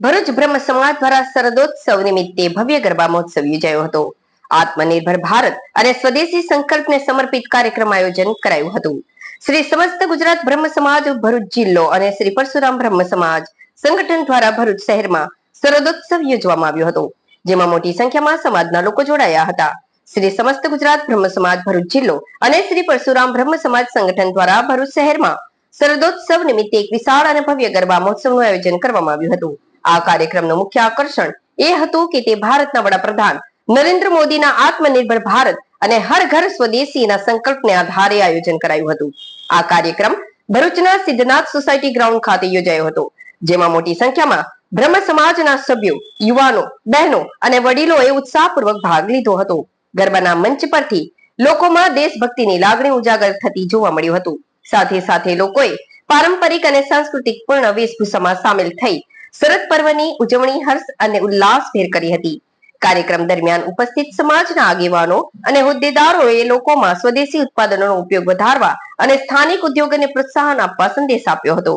ભરૂચ બ્રહ્મ સમાજ દ્વારા શરદોત્સવ નિમિત્તે ભવ્ય ગરબા મહોત્સવ યોજાયો હતો. આત્મનિર્ભર ભારત અને સ્વદેશી સંકલ્પને સમર્પિત કાર્યક્રમ આયોજન કરાયું હતું. શ્રી સમસ્ત ગુજરાત બ્રહ્મ સમાજ, ભરૂચ જિલ્લો અને શ્રી પરશુરામ બ્રહ્મ સમાજ સંગઠન દ્વારા ભરૂચ શહેરમાં શરદોત્સવ યોજવામાં આવ્યો હતો. જેમાં મોટી સંખ્યામાં સમાજના લોકો જોડાયા હતા. શ્રી સમસ્ત ગુજરાત બ્રહ્મ સમાજ, ભરૂચ જિલ્લો અને શ્રી પરશુરામ બ્રહ્મ સમાજ સંગઠન દ્વારા ભરૂચ શહેરમાં શરદોત્સવ નિમિત્તે એક વિશાળ અને ભવ્ય ગરબા મહોત્સવનું આયોજન કરવામાં આવ્યું હતું. આ કાર્યક્રમનું મુખ્ય આકર્ષણ એ હતું કે તે ભારતના વડાપ્રધાન નરેન્દ્ર મોદીના આત્મનિર્ભર ભારત અને હર ઘર સ્વદેશીના સંકલ્પને આધારે આયોજન કરાયું હતું. આ કાર્યક્રમ ભરૂચના સિદ્ધનાથ સોસાયટી ગ્રાઉન્ડ ખાતે યોજાયો હતો, જેમાં મોટી સંખ્યામાં બ્રહ્મ સમાજના સભ્યો, યુવાનો, બહેનો અને વડીલોએ ઉત્સાહપૂર્વક ભાગ લીધો હતો. ગરબાના મંચ પરથી લોકોમાં દેશભક્તિની લાગણી ઉજાગર થતી જોવા મળ્યું હતું. સાથે સાથે લોકોએ પારંપરિક અને સાંસ્કૃતિક પૂર્ણ વેશભૂષામાં સામેલ થઈ શરદ પર્વની ઉજવણી, હર્ષ અને ઉલ્લાસભેર કરી હતી. કાર્યક્રમ દરમિયાન ઉપસ્થિત સમાજના આગેવાનો અને હોદ્દેદારોએ લોકોમાં સ્વદેશી ઉત્પાદનોનો ઉપયોગ વધારવા અને સ્થાનિક ઉદ્યોગોને પ્રોત્સાહન આપવા સંદેશ આપ્યો હતો.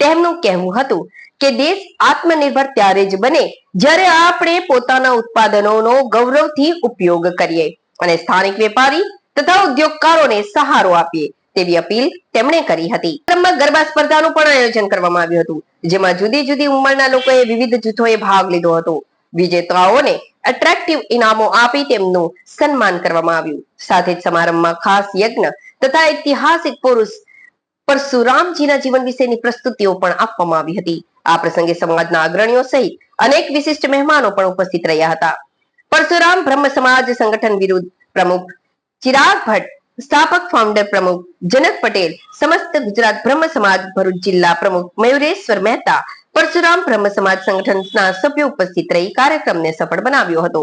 તેમનું કહેવું હતું કે દેશ આત્મનિર્ભર ત્યારે જ બને જ્યારે આપણે પોતાના ઉત્પાદનોનો ગૌરવથી ઉપયોગ કરીએ અને સ્થાનિક વેપારી તથા ઉદ્યોગકારોને સહારો આપીએ. તેવી અપીલ તેમણે કરી હતી. ગરબા સ્પર્ધાનું પણ આયોજન કરવામાં આવ્યું હતું, જેમાં જુદી જુદી ઉંમરના લોકોએ વિવિધ જૂથોએ ભાગ લીધો હતો. વિજેતાઓને એટ્રેક્ટિવ ઇનામો આપી તેમનું સન્માન કરવામાં આવ્યું. સાથે જ સમારંભમાં ખાસ યજ્ઞ તથા ઐતિહાસિક પુરુષ પરશુરામજીના જીવન વિશેની પ્રસ્તુતિઓ પણ આપવામાં આવી હતી. આ પ્રસંગે સમાજના અગ્રણીઓ સહિત અનેક વિશિષ્ટ મહેમાનો પણ ઉપસ્થિત રહ્યા હતા. પરશુરામ બ્રહ્મ સમાજ સંગઠન વિરુદ્ધ પ્રમુખ ચિરાગ ભટ્ટ સ્થાપક ફાઉન્ડર પ્રમુખ જનક પટેલ, સમસ્ત ગુજરાત બ્રહ્મ સમાજ ભરૂચ જિલ્લા પ્રમુખ મયુરેશ્વર મહેતા, પરશુરામ બ્રહ્મ સમાજ સંગઠનના સભ્યો ઉપસ્થિત રહી કાર્યક્રમને સફળ બનાવ્યો હતો.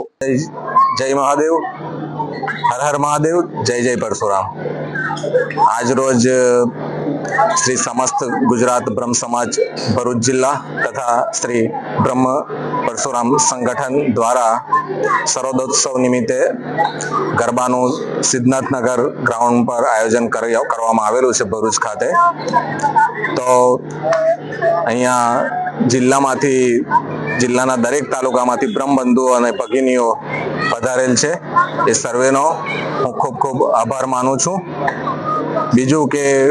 જય મહાદેવ, હર હર મહાદેવ, જય જય પરશુરામ. આજ રોજ શ્રી સમસ્ત ગુજરાત બ્રહ્મ સમાજ ભરૂચ જિલ્લા તથા શ્રી બ્રહ્મ પરશુરામ સંગઠન દ્વારા શરદોત્સવ નિમિત્તે ગરબાનું સિદ્ધનાથનગર ગ્રાઉન્ડ પર આયોજન કરી- કરવામાં આવેલું છે ભરૂચ ખાતે. તો અહીંયા જિલ્લામાંથી, જિલ્લાના દરેક તાલુકામાંથી બ્રહ્મબંધુઓ અને ભગિનીઓ પધારેલ છે. એ સર્વેનો હું ખૂબ ખૂબ આભાર માનું છું. બીજું કે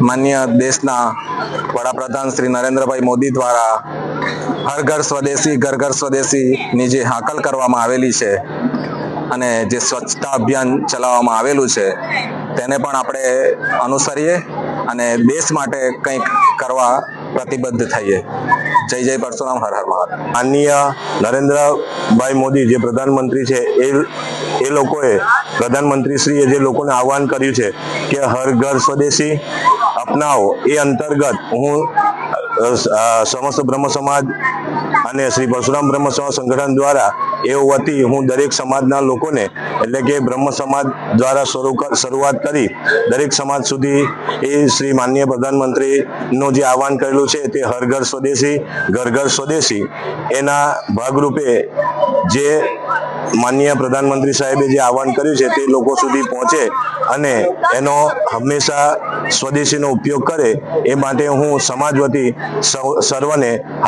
માન્ય દેશના વડાપ્રધાન શ્રી નરેન્દ્રભાઈ મોદી દ્વારા હર ઘર સ્વદેશી, ઘર ઘર સ્વદેશીની જે હાકલ કરવામાં આવેલી છે અને જે સ્વચ્છતા અભિયાન ચલાવવામાં આવેલું છે, તેને પણ આપણે અનુસરીએ અને દેશ માટે કંઈક કરવા પ્રતિબદ્ધ થઈએ. જય જય પરશુરામ, હર હર મહાદેવ. માનનીય નરેન્દ્રભાઈ મોદી જે પ્રધાનમંત્રી છે, એ એ લોકોએ પ્રધાનમંત્રીશ્રીએ જે લોકોને આહવાન કર્યું છે કે હર ઘર સ્વદેશી અપનાવો, એ અંતર્ગત હું સમસ્ત બ્રહ્મ સમાજ અને શ્રી પરશુરામ બ્રહ્મ સમાજ સંગઠન દ્વારા એ વતી હું દરેક સમાજના લોકોને, એટલે કે બ્રહ્મ સમાજ દ્વારા શરૂઆત કરી દરેક સમાજ સુધી એ શ્રી માનનીય પ્રધાનમંત્રીનું જે આહવાન કરેલું છે તે હર ઘર સ્વદેશી, ઘર ઘર સ્વદેશી એના ભાગરૂપે જે માનનીય પ્રધાનમંત્રી સાહેબે જે આહવાન કર્યું છે તે લોકો સુધી પહોંચે અને એનો હંમેશા સ્વદેશીનો ઉપયોગ કરે એ માટે હું સમાજ વતી સર્વને